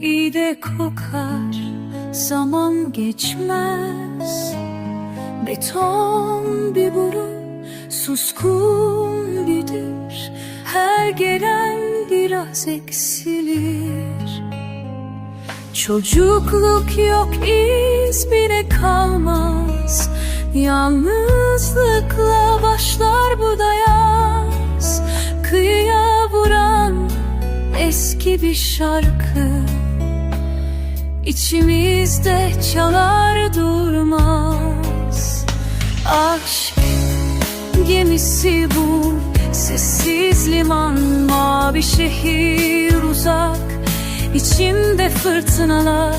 iyi de kokar. Zaman geçmez. Beton bir burun Suskun bir dil Her gelen biraz eksilir. Çocukluk yok iz bile kalmaz. Yalnızlıkla başlar şarkı. İçimizde çalar durmaz. Aşk gemisi bu Sessiz liman mavi şehir uzak. İçimde fırtınalar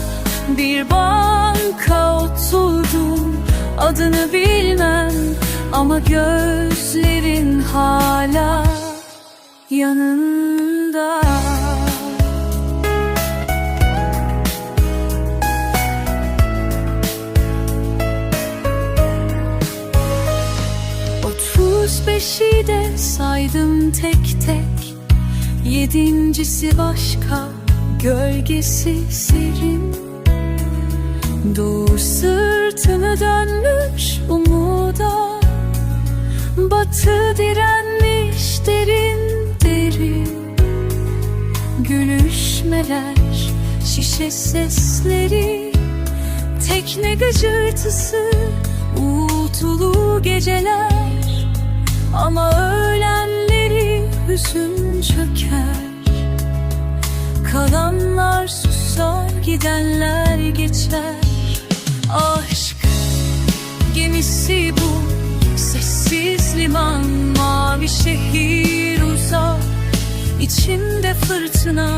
bir banka oturdum Adını bilmem ama gözlerin hala yanında beşi de saydım tek tek. Yedincisi başka Gölgesi serin. Dur sırtını dönmüş umuda. Batı direnmiş derin derin Gülüşmeler, şişe sesleri. Tekne gıcırtısı, uğultulu geceler Ama öğlenleri hüzün çöker. Kalanlar susar, gidenler geçer. Aşk gemisi bu Sessiz liman, mavi şehir uzak. İçimde fırtına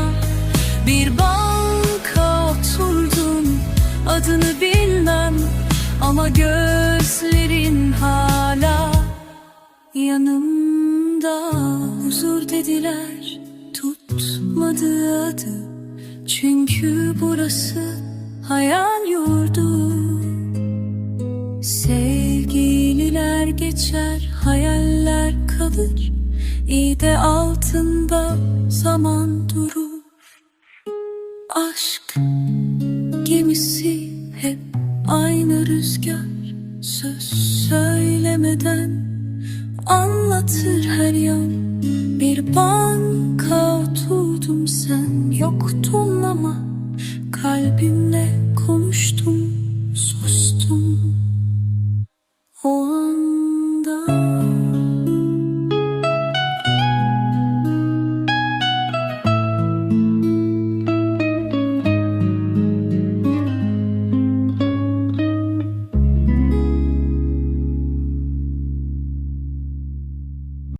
Bir banka oturdum Adını bilmem Ama gözlerin adı Çünkü burası hayal yurdu. Sevgililer geçer Hayaller kalır. İyi de altında zaman durur. Aşk gemisi hep aynı rüzgar. Söz söylemeden anlatır her yan Bir banka oturdum sen yoktun ama Kalbimle konuştum